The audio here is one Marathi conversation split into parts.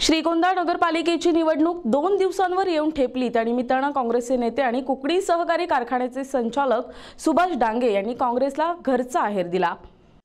श्रीगोंदा नगरपालिकेची निवडणूक दोन दिवसांवर येऊन ठेपली. त्यानिमित्तानं काँग्रेसचे नेते आणि कुकडी सहकारी कारखान्याचे संचालक सुभाष डांगे यांनी काँग्रेसला घरचा आहेर दिला.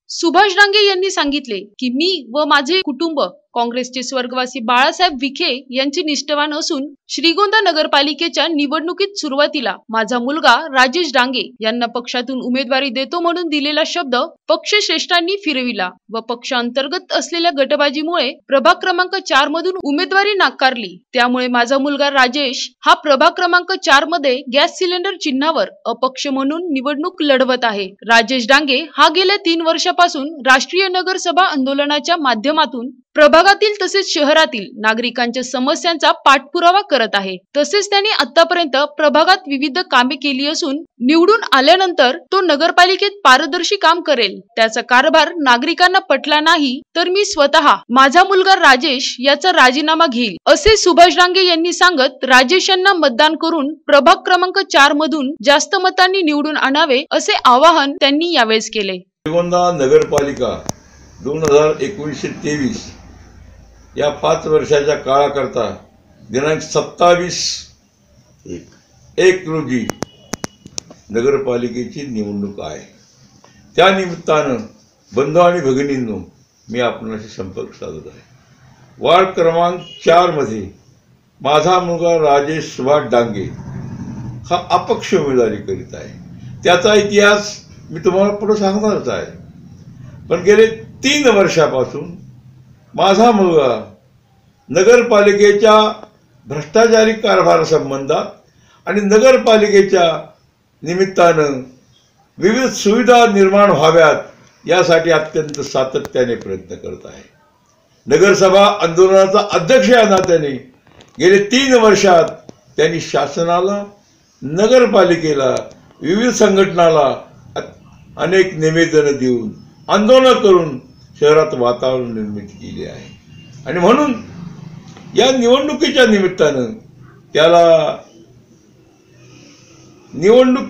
सुभाष डांगे यांनी सांगितले की मी व माझे कुटुंब काँग्रेसचे स्वर्गवासी बाळासाहेब विखे यांचे निष्ठवान असून श्रीगोंदा नगरपालिकेच्या निवडणुकीत सुरुवातीला माझा मुलगा राजेश डांगे यांना पक्षातून उमेदवारी देतो म्हणून दिलेला शब्द पक्षश्रेष्ठांनी फिरविला व पक्षांतर्गत असलेल्या गटबाजीमुळे प्रभाग क्रमांक चार मधून उमेदवारी नाकारली. त्यामुळे माझा मुलगा राजेश हा प्रभाग क्रमांक चारमध्ये गॅस सिलेंडर चिन्हावर अपक्ष म्हणून निवडणूक लढवत आहे. राजेश डांगे हा गेल्या तीन वर्षापासून राष्ट्रीय नगरसभा आंदोलनाच्या माध्यमातून प्रभागातील तसेच शहरातील नागरिकांच्या समस्यांचा पाठपुरावा करत आहे. तसेच त्यांनी आतापर्यंत प्रभागात विविध कामे केली असून निवडून आल्यानंतर तो नगरपालिकेत पारदर्शी काम करेल. त्याचा कारभार नागरिकांना पटला नाही तर मी स्वतः माझा मुलगा राजेश याचा राजीनामा घेईल असे सुभाष डांगे यांनी सांगत राजेश यांना मतदान करून प्रभाग क्रमांक चार मधून जास्त मतांनी निवडून आणावे असे आवाहन त्यांनी यावेळेस केले. नगरपालिका दोन हजार एकोणीसशे तेवीस या पाच वर्षाच्या काळाकरता दिनांक सत्तावीस एक एक रोजी नगरपालिकेची निवडणूक आहे. त्या निमित्तानं बंधू आणि भगिनींनो मी आपणाशी संपर्क साधत आहे. वार्ड क्रमांक चारमध्ये माझा मुलगा राजेश सुभाष डांगे हा अपक्ष उमेदवारी करीत आहे. त्याचा इतिहास मी तुम्हाला पुढे सांगणारच आहे. पण गेले तीन वर्षापासून माझा मुलगा नगरपालिकेच्या भ्रष्टाचारी कारभारासंबंधात आणि नगरपालिकेच्या निमित्तानं विविध सुविधा निर्माण व्हाव्यात यासाठी अत्यंत सातत्याने प्रयत्न करत आहे. नगरसभा आंदोलनाचा अध्यक्ष या नात्याने गेले तीन वर्षात त्यांनी शासनाला नगरपालिकेला विविध संघटनाला अनेक निवेदनं देऊन आंदोलन करून शहरात वातावरण निर्मिती केली आहे. आणि म्हणून या निवडणुकीच्या निमित्तानं त्याला निवडणूक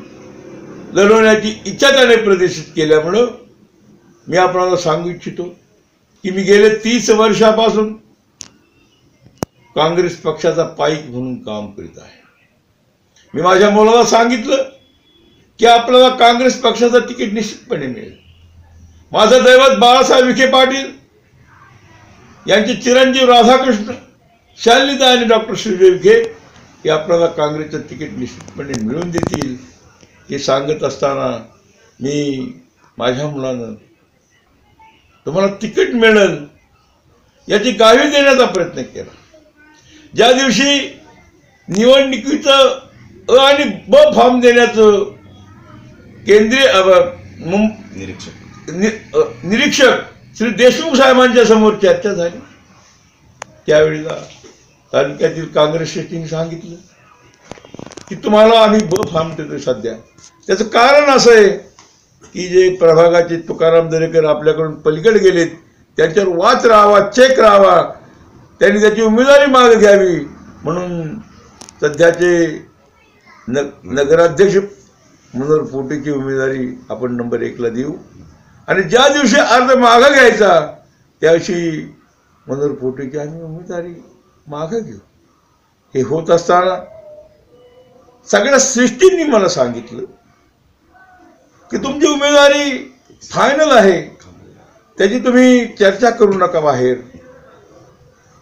लढवण्याची इच्छा त्याने प्रदर्शित केल्यामुळं मी आपणाला सांगू इच्छितो की मी गेले तीस वर्षापासून काँग्रेस पक्षाचा पाईक म्हणून काम करीत आहे. मी माझ्या मुलाला सांगितलं की आपल्याला काँग्रेस पक्षाचं तिकीट निश्चितपणे मिळेल. माझं दैवत बाळासाहेब विखे पाटील यांचे चिरंजीव राधाकृष्ण शालिता आणि डॉक्टर श्रीदेव विखे हे आपल्याला काँग्रेसचं तिकीट निश्चितपणे मिळवून देतील. हे सांगत असताना मी माझ्या मुलानं तुम्हाला तिकीट मिळेल याची गावी देण्याचा प्रयत्न केला. ज्या दिवशी निवडणुकीचं अ आणि ब फॉर्म देण्याचं केंद्रीय निरीक्षक. नि- निरीक्षक श्री देशमुख साहेबांच्या समोर चर्चा झाली. त्यावेळेला तालुक्यातील काँग्रेस शेतीने सांगितलं की तुम्हाला आम्ही ब फार्म देतो सध्या. त्याचं कारण असं आहे की जे प्रभागाचे तुकाराम दरेकर आपल्याकडून पलीकडे गेलेत त्यांच्यावर वाच राहावा चेक राहावा. त्यांनी त्याची उमेदवारी माग घ्यावी. म्हणून सध्याचे न नगराध्यक्ष मनोहर फोटेची उमेदवारी आपण नंबर एकला देऊ. आणि ज्या दिवशी अर्ज मागं घ्यायचा त्या दिवशी मनोहर पोटेची आम्ही उमेदवारी मागं घेऊ. हे होत असताना सगळ्या सृष्टींनी मला सांगितलं की तुमची उमेदवारी फायनल आहे. त्याची तुम्ही चर्चा करू नका बाहेर.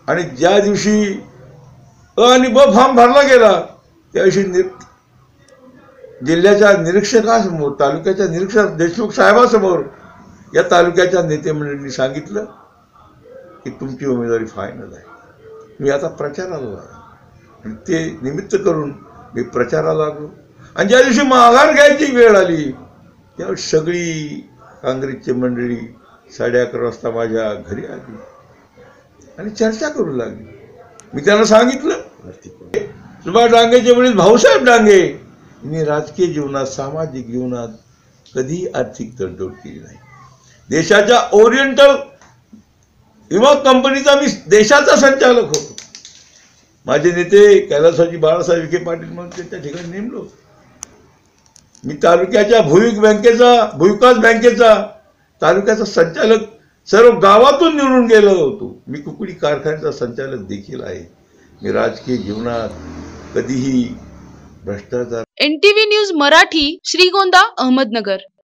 आणि ज्या दिवशी अ आणि ब फॉर्म भरला गेला त्या दिवशी नि जिल्ह्याच्या निरीक्षकासमोर तालुक्याच्या निरीक्षक देशमुख साहेबासमोर या तालुक्याच्या नेते मंडळींनी सांगितलं की तुमची उमेदवारी फायनल आहे. मी आता प्रचाराला लागलो. आणि ते निमित्त करून मी प्रचाराला लागलो. आणि ज्या दिवशी माघार घ्यायची वेळ आली त्यावेळी सगळी काँग्रेसची मंडळी साडे अकरा वाजता माझ्या घरी आली. आणि चर्चा करू लागली. मी त्यांना सांगितलं सुभाष डांगेचे वडील भाऊसाहेब डांगे यांनी राजकीय जीवनात सामाजिक जीवनात कधी आर्थिक तडजोड केली नाही. देशाच्या ओरिएंटल विमा कंपनीचा मी देशाचा संचालक होतो. माझे नेते कैलासवाजी बाळासाहेब विखे पाटील म्हणून ते त्या ठिकाणी नेमलो मी तालुक्याच्या भूविक बँकेचा भूविकास बँकेचा तालुक्याचा संचालक सर्व गावातून निवडून गेलो होतो. मी कुकडी कारखान्याचा संचालक देखील आहे. मी राजकीय जीवनात कधीही भ्रष्टाचार एनटीव्ही न्यूज मराठी श्रीगोंदा अहमदनगर.